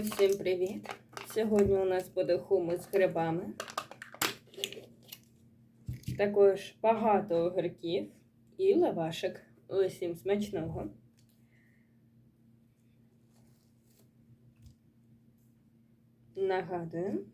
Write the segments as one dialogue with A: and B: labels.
A: Всім привіт! Сьогодні у нас буде хумус з грибами. Також багато огірків і лавашик. Усім смачного. Нагадую,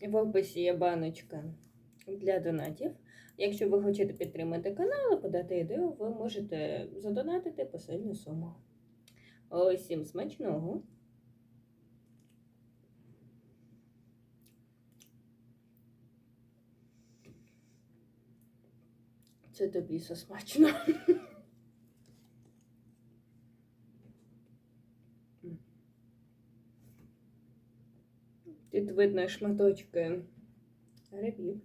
A: в описі є баночка для донатів. Якщо ви хочете підтримати канал і подати ідею, ви можете задонатити посильну суму. Усім смачного! Це тобі смачно. Тут видно шматочки грибів.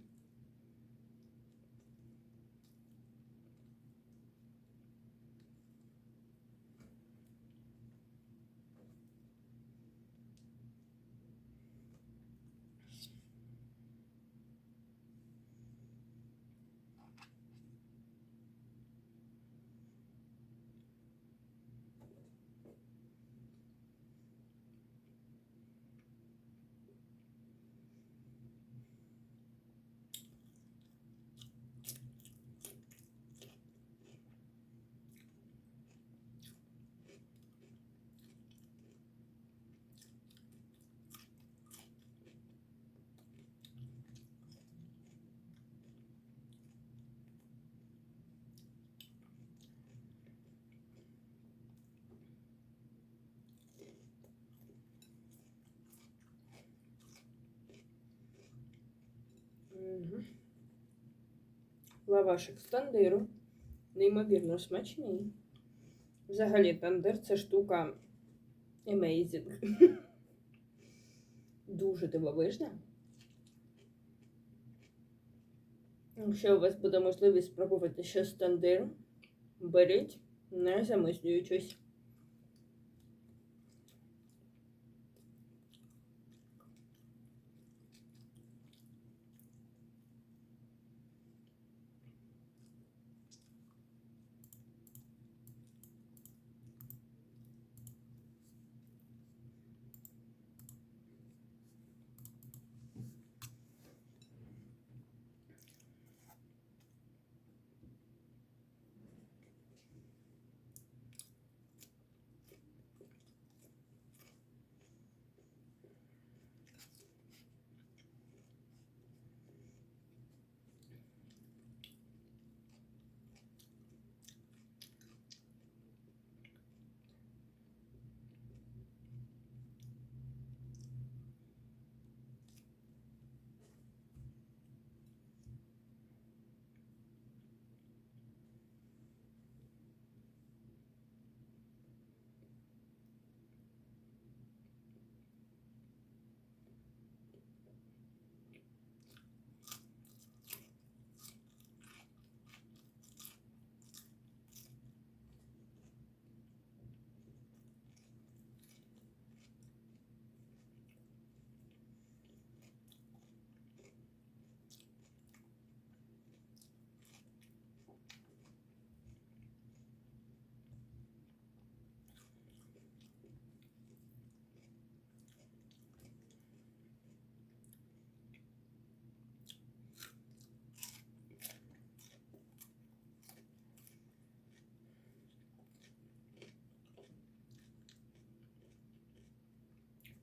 A: Лавашик з тандиру. Неймовірно смачний. Взагалі, тандир це штука amazing. Дуже дивовижна. Якщо у вас буде можливість спробувати щось з тандиру, беріть, не замислюючись.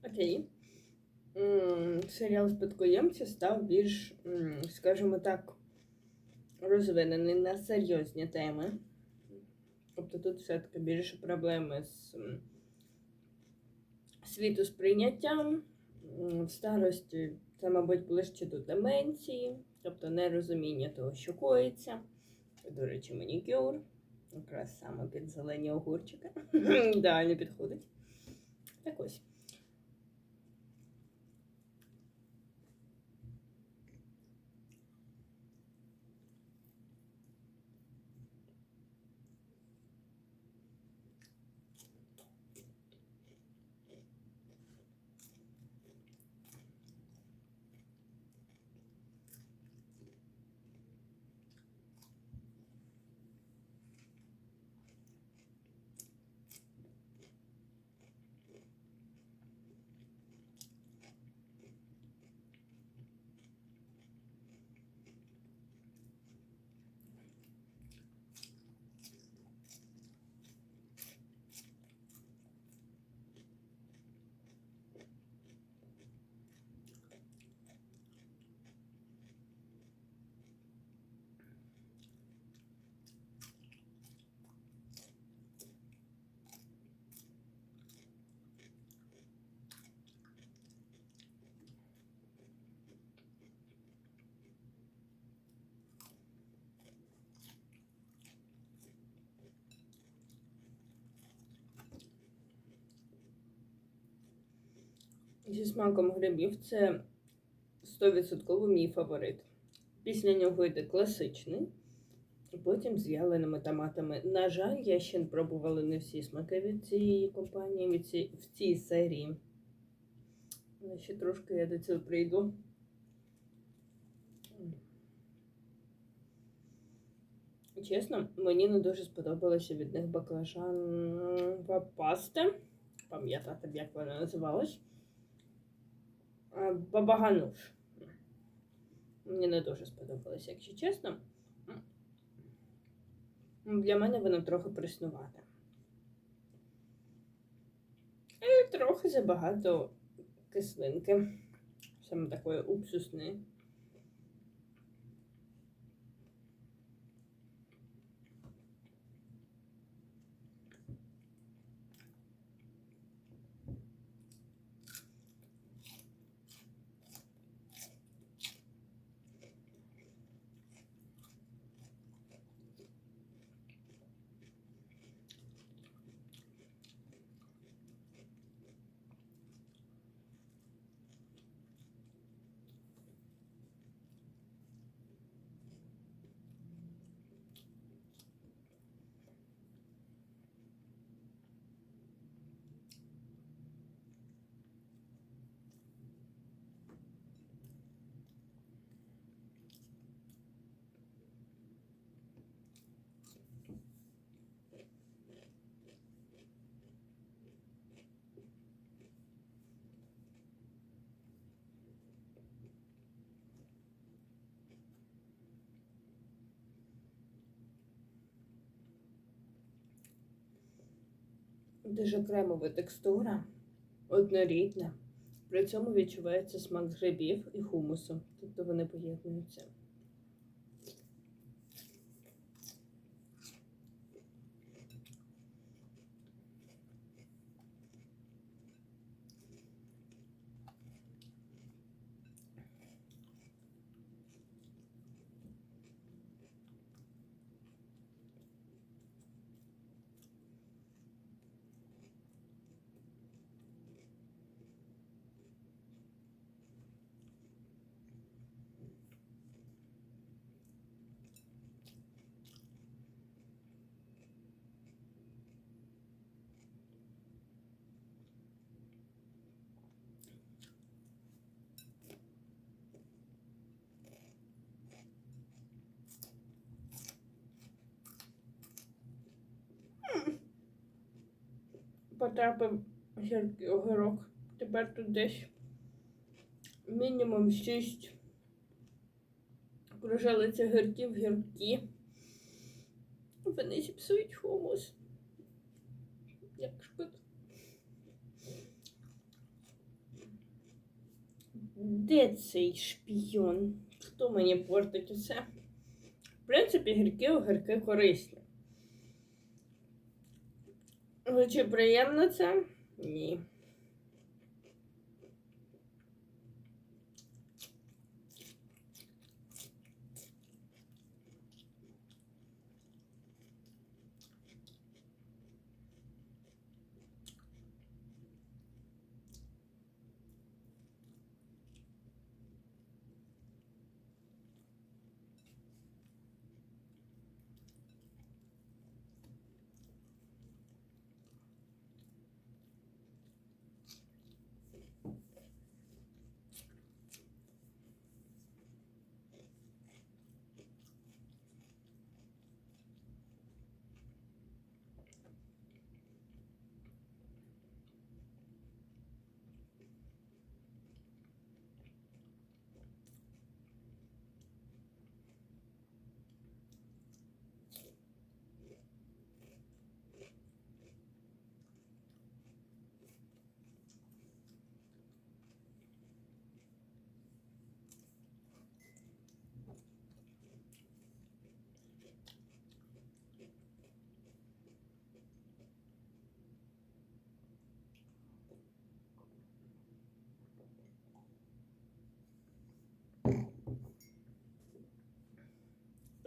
A: Окей. Серіал спадкоємці став більш, скажімо так, розвинений на серйозні теми. Тобто тут все-таки більше проблеми з м, світосприйняттям, м, в старості це, мабуть, ближче до деменції, тобто нерозуміння того, що коїться. До речі, манікюр. Якраз саме під зелені огурчики. Ідеально підходить. Так ось. Зі смаком грибів це 100% мій фаворит. Після нього йде класичний, потім з вяленими томатами. На жаль, я ще не пробувала не всі смаки від цієї компанії, від ці... в цій серії. Але ще трошки я до цього прийду. Чесно, мені не дуже сподобалося від них баклажанова паста. Пам'ятати, як вона називалась. Бабагануш. Мені не дуже сподобалося, якщо чесно. Для мене воно трохи приснувате. І трохи забагато кислинки. Саме такої уксусної. Дуже кремова текстура, однорідна. При цьому відчувається смак грибів і хумусу. Тобто вони поєднуються. Потрапив гіркий огірок. Тепер тут десь мінімум 6 кружалиця гірків гіркі. Вони зіпсують хумус. Як шкода. Де цей шпійон? Хто мені портить усе? В принципі, гіркі огірки корисні. Але чи приємно це? Ні.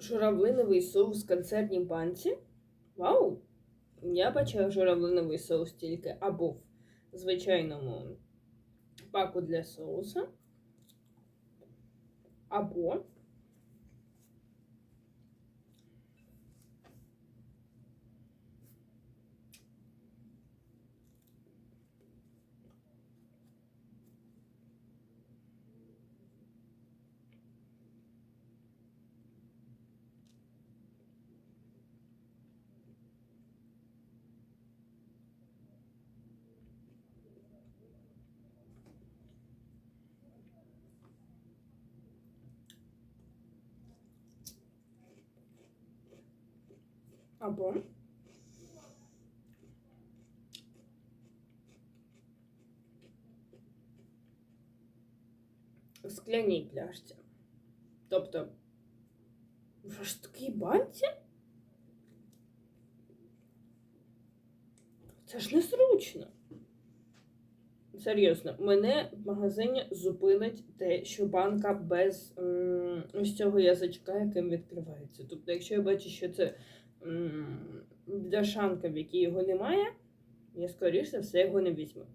A: Журавлиновий соус в консервній банці. Вау! Я бачила журавлиновий соус тільки або в звичайному паку для соуса. Або або в скляній пляшці. Тобто в жорсткій банці? Це ж незручно. Серйозно, мене в магазині зупинить те, що банка без м, ось цього язичка, яким відкривається. Тобто, якщо я бачу, що це бляшанка, в якій його немає, я скоріше все його не візьму.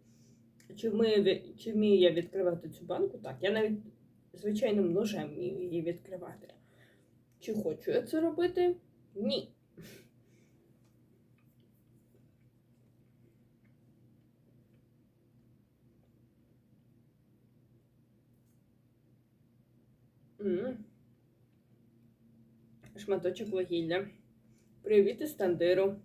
A: Чи вмію, чи вмію я відкривати цю банку? Так, я навіть звичайним ножем вмію її відкривати. Чи хочу я це робити? Ні. Шматочок вугілля. Привіт із тандиру.